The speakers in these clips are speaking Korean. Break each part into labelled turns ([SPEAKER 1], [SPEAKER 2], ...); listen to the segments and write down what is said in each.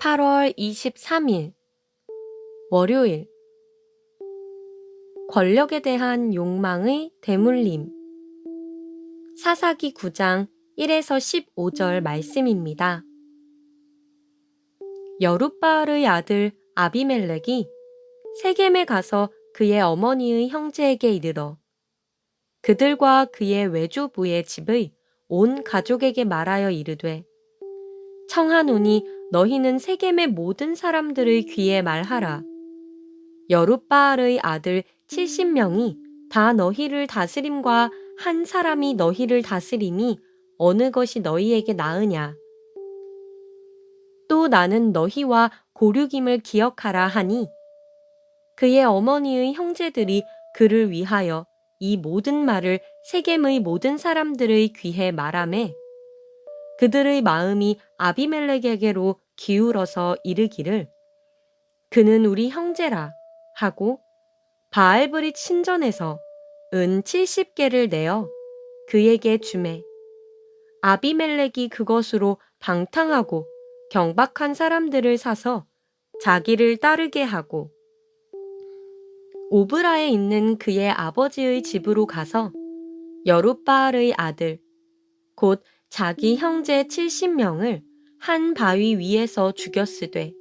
[SPEAKER 1] 8월 23일 월요일 권력에 대한 욕망의 대물림 사사기 9장 1에서 15절 말씀입니다. 여룻바알의 아들 아비멜렉이 세겜에 가서 그의 어머니의 형제에게 이르러 그들과 그의 외조부의 집의 온 가족에게 말하여 이르되 청하노니 너희는 세겜의 모든 사람들의 귀에 말하라. 여룻바알의 아들 70명이 다 너희를 다스림과 한 사람이 너희를 다스림이 어느 것이 너희에게 나으냐. 또 나는 너희와 고륙임을 기억하라 하니 그의 어머니의 형제들이 그를 위하여 이 모든 말을 세겜의 모든 사람들의 귀에 말하매 그들의 마음이 아비멜렉에게로 기울어서 이르기를 그는 우리 형제라 하고 바알브릿 신전에서 은 70개를 내어 그에게 주매. 아비멜렉이 그것으로 방탕하고 경박한 사람들을 사서 자기를 따르게 하고 오브라에 있는 그의 아버지의 집으로 가서 여룻바알의 아들 곧 자기 형제 70명을 한 바위 위에서 죽였으되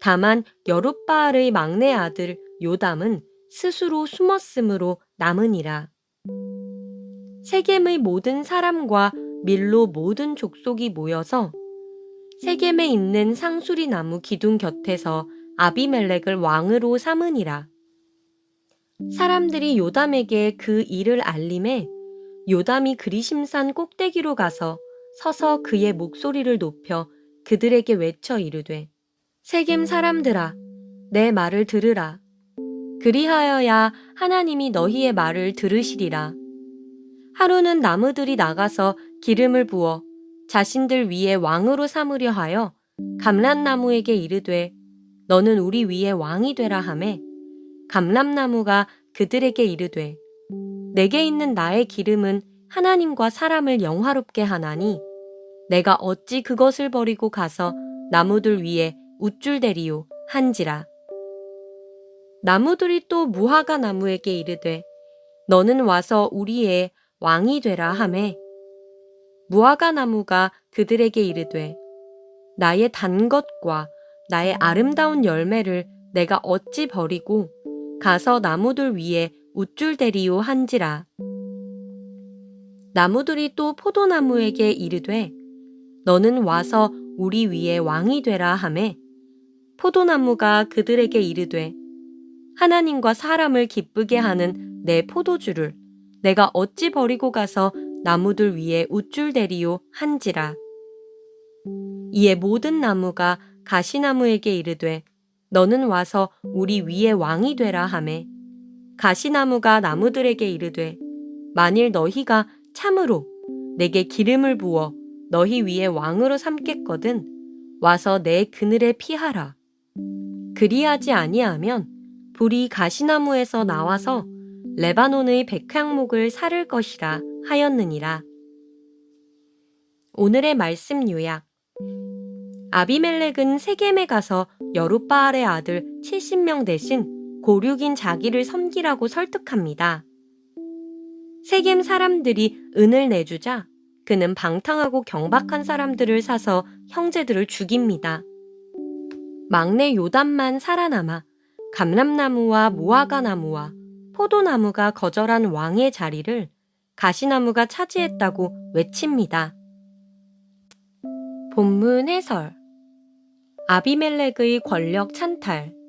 [SPEAKER 1] 다만 여룻바알의 막내 아들 요담은 스스로 숨었으므로 남으니라. 세겜의 모든 사람과 밀로 모든 족속이 모여서 세겜에 있는 상수리 나무 기둥 곁에서 아비멜렉을 왕으로 삼으니라. 사람들이 요담에게 그 일을 알림해 요담이 그리심산 꼭대기로 가서 서서 그의 목소리를 높여 그들에게 외쳐 이르되 세겜 사람들아 내 말을 들으라. 그리하여야 하나님이 너희의 말을 들으시리라. 하루는 나무들이 나가서 기름을 부어 자신들 위에 왕으로 삼으려 하여 감람나무에게 이르되 너는 우리 위에 왕이 되라 하매. 감람나무가 그들에게 이르되 내게 있는 나의 기름은 하나님과 사람을 영화롭게 하나니 내가 어찌 그것을 버리고 가서 나무들 위에 우쭐대리요 한지라. 나무들이 또 무화과 나무에게 이르되 너는 와서 우리의 왕이 되라 하매 무화과 나무가 그들에게 이르되 나의 단 것과 나의 아름다운 열매를 내가 어찌 버리고 가서 나무들 위에 우쭐대리요 한지라. 나무들이 또 포도나무에게 이르되 너는 와서 우리 위에 왕이 되라 하매 포도나무가 그들에게 이르되 하나님과 사람을 기쁘게 하는 내 포도주를 내가 어찌 버리고 가서 나무들 위에 우쭐대리요 한지라. 이에 모든 나무가 가시나무에게 이르되 너는 와서 우리 위에 왕이 되라 하매 가시나무가 나무들에게 이르되 만일 너희가 참으로 내게 기름을 부어 너희 위에 왕으로 삼겠거든 와서 내 그늘에 피하라. 그리하지 아니하면 불이 가시나무에서 나와서 레바논의 백향목을 사를 것이라 하였느니라. 오늘의 말씀 요약. 아비멜렉은 세겜에 가서 여룻바알의 아들 70명 대신 고륙인 자기를 섬기라고 설득합니다. 세겜 사람들이 은을 내주자 그는 방탕하고 경박한 사람들을 사서 형제들을 죽입니다. 막내 요담만 살아남아 감람나무와 무화과 나무와 포도나무가 거절한 왕의 자리를 가시나무가 차지했다고 외칩니다. 본문 해설 아비멜렉의 권력 찬탈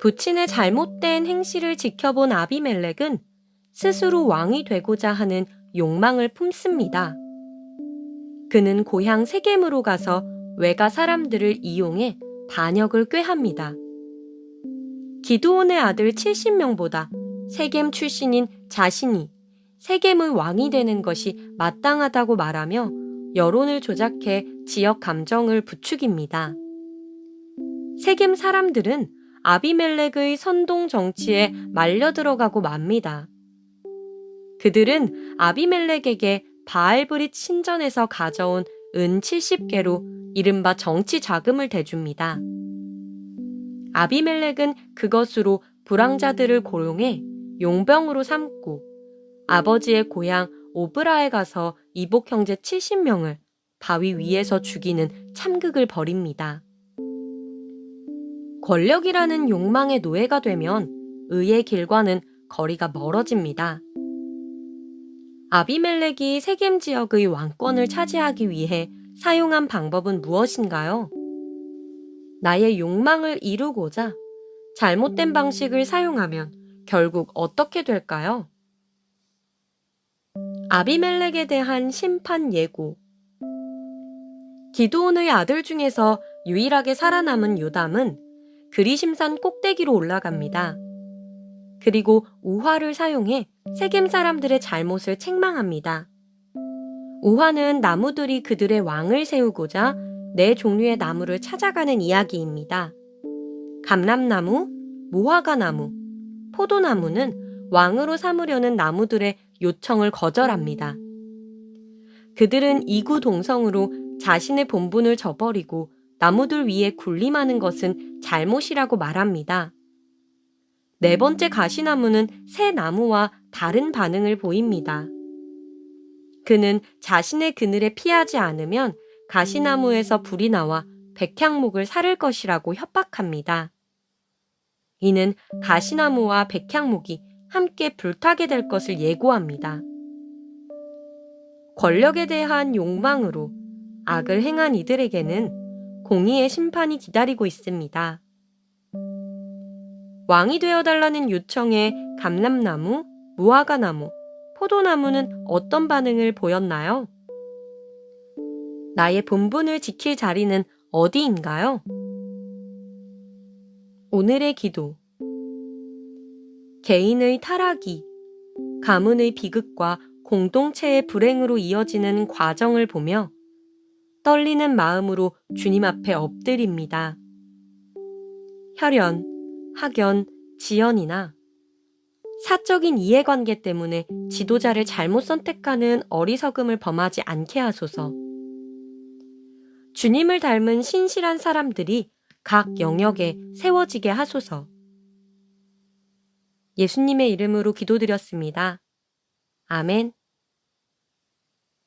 [SPEAKER 1] 부친의 잘못된 행실을 지켜본 아비멜렉은 스스로 왕이 되고자 하는 욕망을 품습니다. 그는 고향 세겜으로 가서 외가 사람들을 이용해 반역을 꾀합니다. 기드온의 아들 70명보다 세겜 출신인 자신이 세겜의 왕이 되는 것이 마땅하다고 말하며 여론을 조작해 지역 감정을 부추깁니다. 세겜 사람들은 아비멜렉의 선동 정치에 말려 들어가고 맙니다. 그들은 아비멜렉에게 바알브릿 신전에서 가져온 은 70개로 이른바 정치 자금을 대줍니다. 아비멜렉은 그것으로 불황자들을 고용해 용병으로 삼고 아버지의 고향 오브라에 가서 이복 형제 70명을 바위 위에서 죽이는 참극을 벌입니다. 권력이라는 욕망의 노예가 되면 의의 길과는 거리가 멀어집니다. 아비멜렉이 세겜 지역의 왕권을 차지하기 위해 사용한 방법은 무엇인가요? 나의 욕망을 이루고자 잘못된 방식을 사용하면 결국 어떻게 될까요? 아비멜렉에 대한 심판 예고. 기도온의 아들 중에서 유일하게 살아남은 요담은 그리심산 꼭대기로 올라갑니다. 그리고 우화를 사용해 세겜 사람들의 잘못을 책망합니다. 우화는 나무들이 그들의 왕을 세우고자 네 종류의 나무를 찾아가는 이야기입니다. 감람나무, 무화과나무, 포도나무는 왕으로 삼으려는 나무들의 요청을 거절합니다. 그들은 이구동성으로 자신의 본분을 저버리고 나무들 위에 군림하는 것은 잘못이라고 말합니다. 네 번째 가시나무는 새 나무와 다른 반응을 보입니다. 그는 자신의 그늘에 피하지 않으면 가시나무에서 불이 나와 백향목을 사를 것이라고 협박합니다. 이는 가시나무와 백향목이 함께 불타게 될 것을 예고합니다. 권력에 대한 욕망으로 악을 행한 이들에게는 공의의 심판이 기다리고 있습니다. 왕이 되어달라는 요청에 감람나무, 무화과나무, 포도나무는 어떤 반응을 보였나요? 나의 본분을 지킬 자리는 어디인가요? 오늘의 기도. 개인의 타락이 가문의 비극과 공동체의 불행으로 이어지는 과정을 보며 떨리는 마음으로 주님 앞에 엎드립니다. 혈연, 학연, 지연이나 사적인 이해관계 때문에 지도자를 잘못 선택하는 어리석음을 범하지 않게 하소서. 주님을 닮은 신실한 사람들이 각 영역에 세워지게 하소서. 예수님의 이름으로 기도드렸습니다. 아멘.